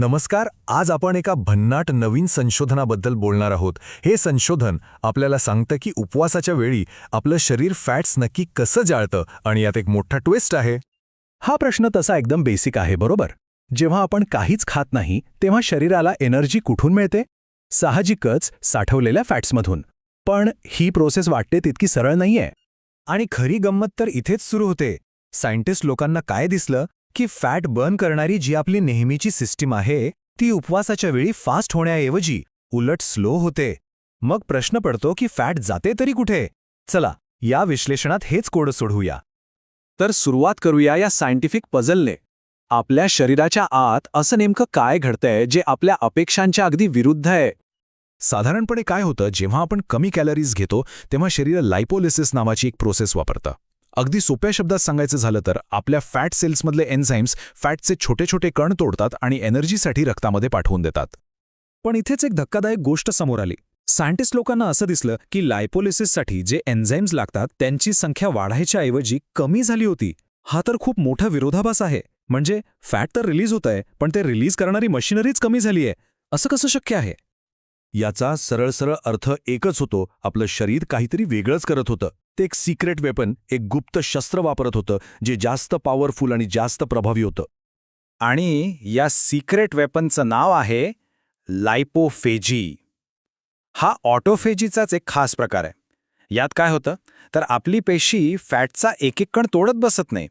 नमस्कार आज आपण एका भन्नाट नवीन संशोधनाबद्दल बोलणार आहोत. हे संशोधन आपल्याला सांगतं की उपवासाच्या वेळी आपलं शरीर फॅट्स नक्की कसं जाळतं आणि यात एक मोठा ट्विस्ट आहे. हा प्रश्न तसा एकदम बेसिक आहे बरोबर? जेव्हा आपण काहीच खात नाही तेव्हा शरीराला एनर्जी कुठून मिळते? साहजिकच साठवलेल्या फॅट्समधून. पण ही प्रोसेस वाटते तितकी सरळ नाहीये. आणि खरी गंमत तर इथेच सुरू होते. सायंटिस्ट लोकांना काय दिसलं? की फॅट बर्न करणारी जी आपली नेहमीची सिस्टीम आहे ती उपवासाच्या वेळी फास्ट होण्याऐवजी उलट स्लो होते. मग प्रश्न पडतो की फॅट जाते तरी कुठे? चला या विश्लेषणात हेच कोड सोडवूया. तर सुरुवात करूया या सायंटिफिक पझलने. आपल्या शरीराच्या आत असं नेमकं काय घडतंय जे आपल्या अपेक्षांच्या अगदी विरुद्ध आहे? साधारणपणे काय होतं जेव्हा आपण कमी कॅलरीज घेतो तेव्हा शरीर लायपोलिसिस नावाची एक प्रोसेस वापरतं. अगदी सोप्या शब्दात सांगायचं झालं तर आपल्या फॅट सेल्समधले एन्झाईम्स फॅटचे छोटे छोटे कण तोडतात आणि एनर्जीसाठी रक्तामध्ये पाठवून देतात. पण इथेच एक धक्कादायक गोष्ट समोर आली. सायंटिस्ट लोकांना असं दिसलं की लायपोलिसिससाठी जे एन्झाईम्स लागतात त्यांची संख्या वाढायच्या ऐवजी कमी झाली होती. हा तर खूप मोठा विरोधाभास आहे. म्हणजे फॅट तर रिलीज होत आहे पण ते रिलीज करणारी मशिनरीच कमी झालीय असं कसं शक्य आहे? याचा सरळ सरळ अर्थ एकच होतो. आपलं शरीर काहीतरी वेगळंच करत होतं. ते एक सिक्रेट वेपन एक गुप्त शस्त्र वापरत होतं जे जास्त पॉवरफुल आणि जास्त प्रभावी होतं. आणि या सिक्रेट वेपनचं नाव आहे लायपोफेजी हा ऑटोफेजीचाच एक खास प्रकार आहे. यात काय होतं? तर आपली पेशी फॅटचा एक एक कण तोडत बसत नाही.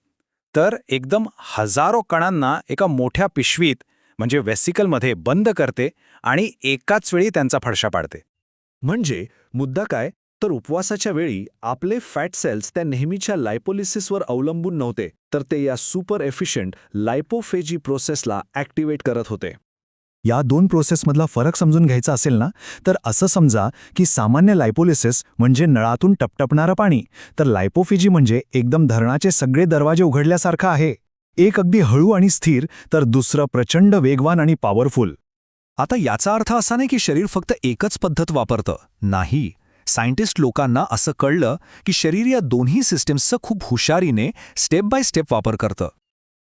तर एकदम हजारो कणांना एका मोठ्या पिशवीत म्हणजे वेसिकलमध्ये बंद करते आणि एकाच वेळी त्यांचा फडशा पाडते. म्हणजे मुद्दा काय? तर उपवासाच्या वेळी आपले फॅट सेल्स त्या नेहमीच्या लायपोलिसिसवर अवलंबून नव्हते तर ते या सुपर एफिशियंट लायपोफेजी प्रोसेसला ॲक्टिवेट करत होते. या दोन प्रोसेसमधला फरक समजून घ्यायचा असेल ना तर असं समजा की सामान्य लायपोलिसिस म्हणजे नळातून टपटपणारं पाणी तर लायपोफिजी म्हणजे एकदम धरणाचे सगळे दरवाजे उघडल्यासारखं आहे. एक अगदी हळू आणि स्थिर तर दुसरं प्रचंड वेगवान आणि पॉवरफुल आता याचा अर्थ असा नाही की शरीर फक्त एकच पद्धत वापरतं नाही. सायंटिस्ट लोकांना असं कळलं की शरीर या दोन्ही सिस्टीम्सचं खूप हुशारीने स्टेप बाय स्टेप वापर करतं.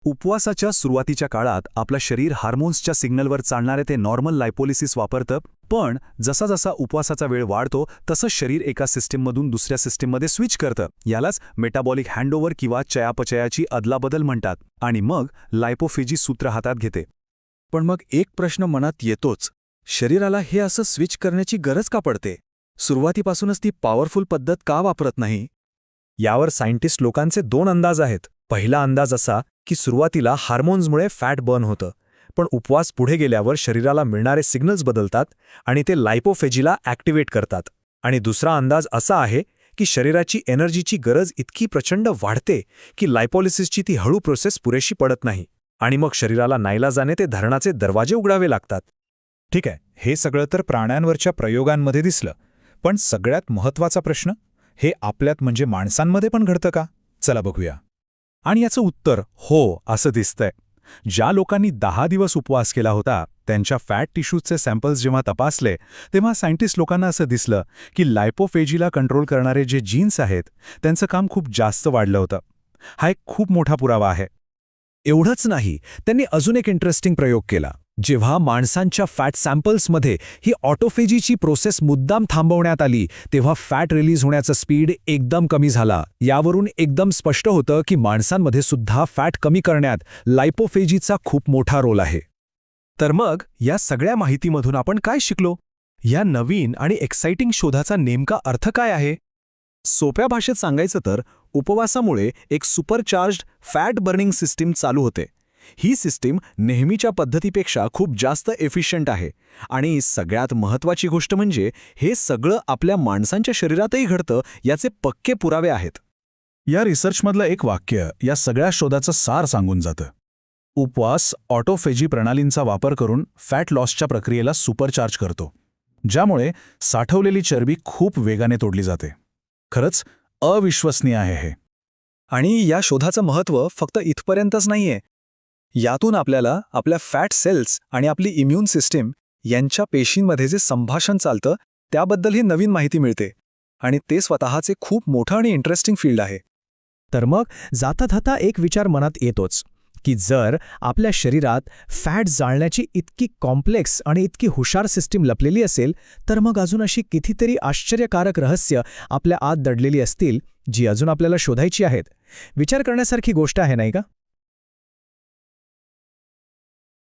उपवासाच्या सुरुवातीच्या काळात आपलं शरीर हार्मोन्सच्या सिग्नलवर चालणारे ते नॉर्मल लायपोलिसिस वापरतं पण जसा जसा उपवासाचा वेळ वाढतो तसं शरीर एका सिस्टीममधून दुसऱ्या सिस्टीममध्ये स्विच करतं. यालाच मेटाबॉलिक हँडओव्हर किंवा चयापचयाची अदलाबदल म्हणतात आणि मग लायपोफेजी सूत्र हातात घेते. पण मग एक प्रश्न मनात येतोच शरीराला हे असं स्विच करण्याची गरज का पडते? सुरुवातीपासूनच ती पॉवरफुल पद्धत का वापरत नाही? यावर सायंटिस्ट लोकांचे दोन अंदाज आहेत. पहिला अंदाज असा की सुरुवातीला हार्मोन्समुळे फॅट बर्न होतं. पण उपवास पुढे गेल्यावर शरीराला मिळणारे सिग्नल्स बदलतात आणि ते लायपोफेजीला ॲक्टिवेट करतात. आणि दुसरा अंदाज असा आहे की शरीराची एनर्जीची गरज इतकी प्रचंड वाढते की लायपोलिसिसची ती हळू प्रोसेस पुरेशी पडत नाही. आणि मग शरीराला नाईलाजाने ते धरणाचे दरवाजे उघडावे लागतात. ठीक आहे हे सगळं तर प्राण्यांवरच्या प्रयोगांमध्ये दिसलं. पण सगळ्यात महत्त्वाचा प्रश्न हे आपल्यात म्हणजे माणसांमध्ये पण घडतं का? चला बघूया. आणि याचं उत्तर हो असं दिसतंय. ज्या लोकांनी दहा दिवस उपवास केला होता त्यांच्या फॅट टिश्यूजचे सॅम्पल्स जेव्हा तपासले तेव्हा सायंटिस्ट लोकांना असं दिसलं की लायपोफेजीला कंट्रोल करणारे जे जीन्स आहेत त्यांचं काम खूप जास्त वाढलं होतं. हा एक खूप मोठा पुरावा आहे. एवढंच नाही त्यांनी अजून एक इंटरेस्टिंग प्रयोग केला. जेव्हा माणसांच्या फॅट सॅम्पल्समध्ये ही ऑटोफेजीची प्रोसेस मुद्दाम थांबवण्यात आली तेव्हा फॅट रिलीज होण्याचं स्पीड एकदम कमी झाला. यावरून एकदम स्पष्ट होतं की माणसांमध्ये सुद्धा फॅट कमी करण्यात लायपोफेजीचा खूप मोठा रोल आहे. तर मग या सगळ्या माहितीमधून आपण काय शिकलो? या नवीन आणि एक्साइटिंग शोधाचा नेमका अर्थ काय आहे? सोप्या भाषेत सांगायचं तर उपवासामुळे एक सुपरचार्ज्ड फॅट बर्निंग सिस्टीम चालू होते. ही सिस्टीम नेहमीच्या पद्धतीपेक्षा खूप जास्त एफिशियंट आहे. आणि सगळ्यात महत्त्वाची गोष्ट म्हणजे हे सगळं आपल्या माणसांच्या शरीरातही घडतं याचे पक्के पुरावे आहेत. या रिसर्चमधलं एक वाक्य या सगळ्या शोधाचं सार सांगून जातं. उपवास ऑटोफेजी प्रणालींचा वापर करून फॅट लॉसच्या प्रक्रियेला सुपरचार्ज करतो ज्यामुळे साठवलेली चरबी खूप वेगाने तोडली जाते. खरंच अविश्वसनीय आहे हे. आणि या शोधाचं महत्त्व फक्त इथपर्यंतच नाहीये यातून आपल्याला आपल्या फॅट सेल्स आणि आपली इम्युन सिस्टीम यांच्या पेशींमध्ये जे संभाषण चालतं त्याबद्दलही नवीन माहिती मिळते. आणि ते स्वतःचे खूप मोठं आणि इंटरेस्टिंग फील्ड आहे. तर मग जाता जाता एक विचार मनात येतोच की जर आपल्या शरीरात फॅट जाळण्याची इतकी कॉम्प्लेक्स आणि इतकी हुशार सिस्टीम लपलेली असेल तर मग अजून अशी कितीतरी आश्चर्यकारक रहस्य आपल्या आत दडलेली असतील जी अजून आपल्याला शोधायची आहेत. विचार करण्यासारखी गोष्ट आहे नाही का?